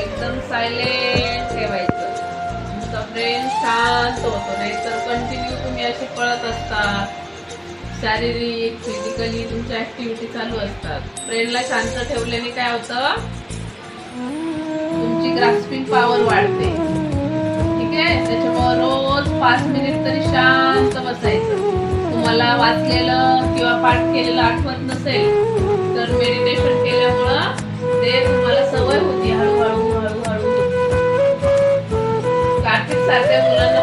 एकदम सायलेंट ठेवायचं. तुमचा ब्रेन शांत होतो. नाहीतर कंटिन्यू तुम्ही असे पळत असतात शारीरिक फिजिकली तुमच्या ऍक्टिव्हिटी चालू असतात. ब्रेनला शांत ठेवल्याने काय होतं? तुमची ग्रास्पिंग पॉवर वाढते. ठीक आहे? त्याच्यामुळे रोज पाच मिनिट तरी शांत बसायचं. तुम्हाला वाचलेलं किंवा पाठ केलेलं आठवत नसेल तर मेडिटेशन केल्यामुळं ते तुम्हाला सवय होती हळूहळू हळूहळू. कार्तिक सारख्या मुलांना